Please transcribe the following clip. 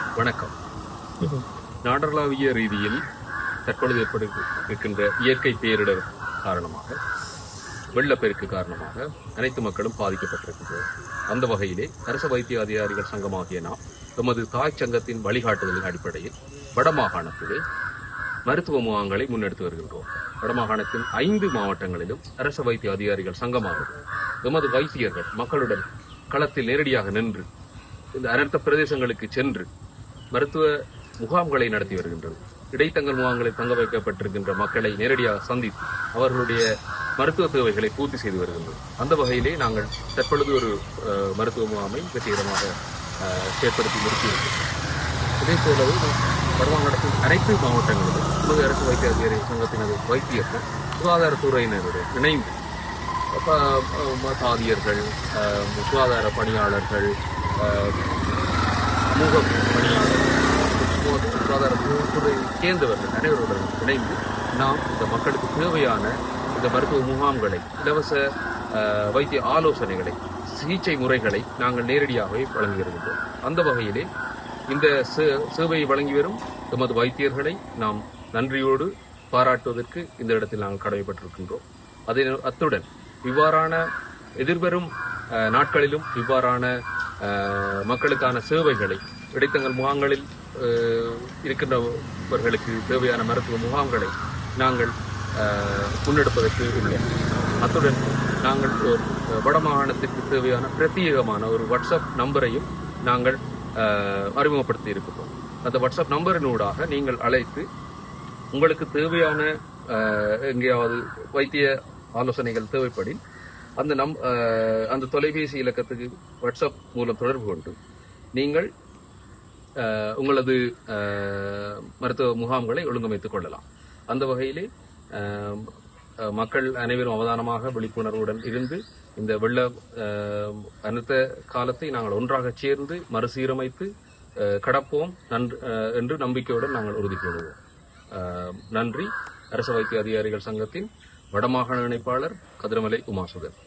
வணக்கம். நாடளாவிய ரீதியில் தற்பொழுது ஏற்படு இருக்கின்ற இயற்கை பேரிடர் காரணமாக வெள்ளப்பெருக்கு காரணமாக அனைத்து மக்களும் பாதிக்கப்பட்டிருக்கின்றனர் அந்த வகையிலே அரச வைத்திய அதிகாரிகள் சங்கமாகிய நாம் எமது தாய் சங்கத்தின் வழிகாட்டுதலின் அடிப்படையில் வடமாகாணத்திலே மருத்துவ முகாம்களை முன்னெடுத்து வருகின்றோம். வடமாகாணத்தின் ஐந்து மாவட்டங்களிலும் அரச வைத்திய அதிகாரிகள் சங்கமாகும் எமது வைத்தியர்கள் மக்களுடன் களத்தில் நேரடியாக நின்று இந்த அனர்த்த பிரதேசங்களுக்கு சென்று மருத்துவ முகாம்களை நடத்தி வருகின்றது. இடைத்தங்கல் முகாம்களில் தங்க வைக்கப்பட்டிருக்கின்ற மக்களை நேரடியாக சந்தித்து அவர்களுடைய மருத்துவ தேவைகளை பூர்த்தி செய்து வருகின்றோம் அந்த வகையிலே நாங்கள் தற்பொழுது ஒரு மருத்துவ முகாமை வெற்றிகரமாக செயற்படுத்தி முடித்திருக்கிறோம். இதே போலவே வருமானத்தின் அனைத்து மாவட்டங்களிலும் நமது அரசு வைத்திய அதிகாரி சங்கத்தினது வைத்தியர்கள் சுகாதாரத்துறையினருடன் இணைந்து அப்ப, அஹ், தாதியர்கள் சுகாதார பணியாளர்கள் சமூக பணியாளர்கள் சுகா- சுகாதாரத்துறை சேர்ந்தவர்கள் அனைவருடன் இணைந்து நாம் இந்த மக்களுக்கு தேவையான இந்த மருத்துவ முகாம்களை இலவச வைத்திய ஆலோசனைகளை சிகிச்சை முறைகளை நாங்கள் நேரடியாகவே வழங்கி வருகின்றோம் அந்த வகையிலே இந்த சே- சேவையை வழங்கி வரும் எமது வைத்தியர்களை நாம் நன்றியோடு பாராட்டுவதற்கு இந்த இடத்தில் நாங்கள் கடமைப்பட்டிருக்கின்றோம். அதே அத்துடன் இவ்வாறான எதிர்வரும் நாட்களிலும் இவ்வாறான மக்களுக்கான சேவைகளை இடைத்தங்கள் முகாம்களில் இருக்கின்றவர்களுக்கு தேவையான மருத்துவ முகாம்களை நாங்கள் முன்னெடுப்பதற்கு உள்ளோம். அத்துடன் நாங்கள் ஒரு வடமாகாணத்திற்கு தேவையான பிரத்யேகமான ஒரு வாட்ஸ்அப் நம்பரையும் நாங்கள் அறிமுகப்படுத்தி இருக்கிறோம் அந்த வாட்ஸ்அப் நம்பரினூடாக நீங்கள் அழைத்து உங்களுக்கு தேவையான எங்கேயாவது வைத்திய ஆலோசனைகள் தேவைப்படின் அந்த நம் அஹ், அந்த தொலைபேசி இலக்கத்துக்கு வாட்ஸ்அப் மூலம் தொடர்பு கொண்டு நீங்கள் அஹ், உங்களது மருத்துவ முகாம்களை ஒழுங்கமைத்துக் கொள்ளலாம். அந்த வகையிலே அஹ், மக்கள் அனைவரும் அவதானமாக விழிப்புணர்வுடன் இருந்து இந்த வெள்ள அஹ், காலத்தை நாங்கள் ஒன்றாக சேர்ந்து மறுசீரமைத்து அஹ், கடப்போம். நன்று அஹ், என்று நம்பிக்கையுடன் நாங்கள் உறுதி கூறுவோம் நன்றி. அரசு வைத்திய அதிகாரிகள் சங்கத்தின் வடமாகாண இணைப்பாளர் கதிரமலை உமாசுதன்